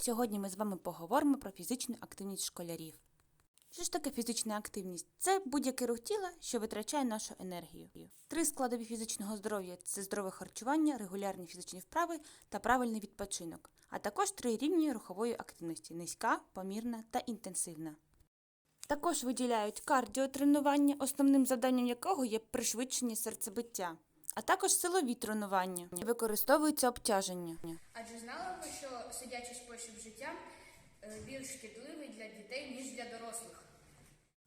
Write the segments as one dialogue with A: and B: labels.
A: Сьогодні ми з вами поговоримо про фізичну активність школярів. Що ж таке фізична активність? Це будь-який рух тіла, що витрачає нашу енергію. Три складові фізичного здоров'я це здорове харчування, регулярні фізичні вправи та правильний відпочинок, а також три рівні рухової активності низька, помірна та інтенсивна. Також виділяють кардіотренування, основним завданням якого є пришвидшення серцебиття, а також силові тренування. Використовується обтяження.
B: Адже знали ми, що сидячий спосіб життя е, більш шкідливий для дітей, ніж для дорослих.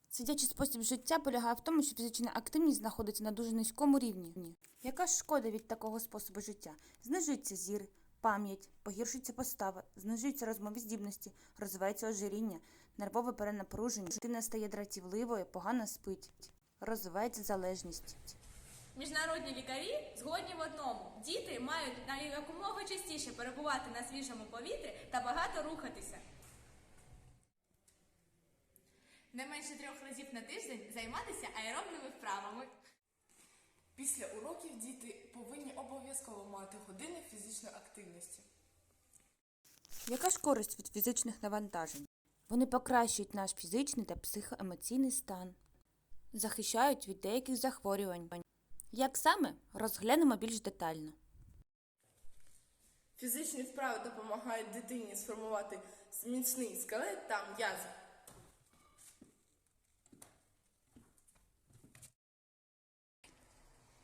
A: Сидячий спосіб життя полягає в тому, що фізична активність знаходиться на дуже низькому рівні. Яка ж шкода від такого способу життя? Знижується зір, пам'ять, погіршується постава, знижуються розмові здібності, розвивається ожиріння, нервове перенапруження, дитина стає дратівливою, погано спить, розвивається залежність.
C: Міжнародні лікарі згодні в одному: діти мають на якомога частіше перебувати на свіжому повітрі та багато рухатися. Не менше трьох разів на тиждень займатися аеробними вправами.
D: Після уроків діти повинні обов'язково мати години фізичної активності.
A: Яка ж користь від фізичних навантажень? Вони покращують наш фізичний та психоемоційний стан, захищають від деяких захворювань. Як саме розглянемо більш детально.
D: Фізичні вправи допомагають дитині сформувати міцний скелет та м'язи.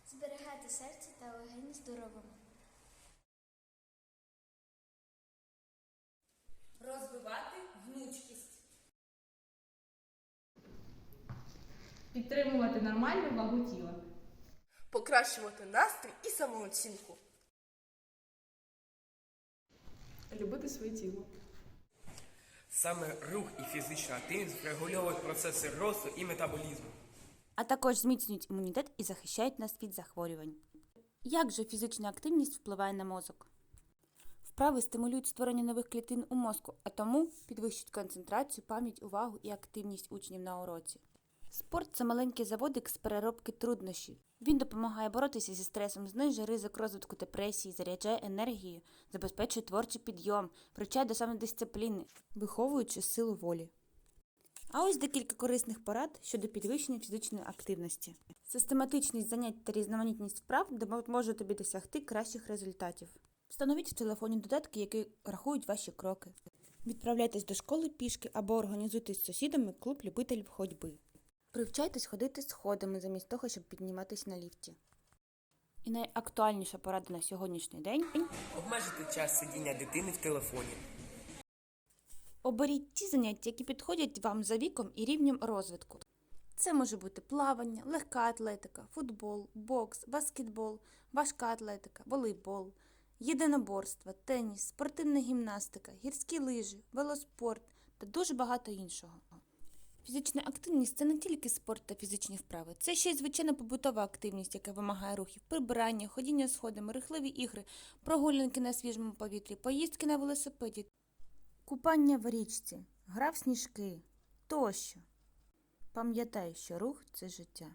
E: Зберігати серце та легені здоровими.
C: Розвивати гнучкість. Підтримувати нормальну вагу тіла.
D: Покращувати настрій і самооцінку. Любити своє тіло.
F: Саме рух і фізична активність врегульовують процеси росту і метаболізму.
A: а також зміцнюють імунітет і захищають нас від захворювань. Як же фізична активність впливає на мозок? Вправи стимулюють створення нових клітин у мозку, а тому підвищують концентрацію, пам'ять, увагу і активність учнів на уроці. Спорт це маленький заводик з переробки труднощів. Він допомагає боротися зі стресом, знижує ризик розвитку депресії, заряджає енергію, забезпечує творчий підйом, привчає до самодисципліни, виховуючи силу волі. А ось декілька корисних порад щодо підвищення фізичної активності. Систематичність занять та різноманітність вправ допоможе тобі досягти кращих результатів. Встановіть в телефоні додатки, які рахують ваші кроки. Відправляйтесь до школи пішки або організуйте з сусідами клуб любителів ходьби. Привчайтесь ходити сходами замість того, щоб підніматись на ліфті. І найактуальніша порада на сьогоднішній день
F: Обмежити час сидіння дитини в телефоні.
A: Оберіть ті заняття, які підходять вам за віком і рівнем розвитку. Це може бути плавання, легка атлетика, футбол, бокс, баскетбол, важка атлетика, волейбол, єдиноборство, теніс, спортивна гімнастика, гірські лижі, велоспорт та дуже багато іншого. Фізична активність це не тільки спорт та фізичні вправи, це ще й звичайна побутова активність, яка вимагає рухів, прибирання, ходіння сходами, рихливі ігри, прогулянки на свіжому повітрі, поїздки на велосипеді Купання в річці, гра в сніжки тощо. Пам'ятай, що рух це життя.